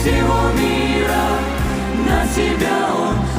всего мира на себя. Он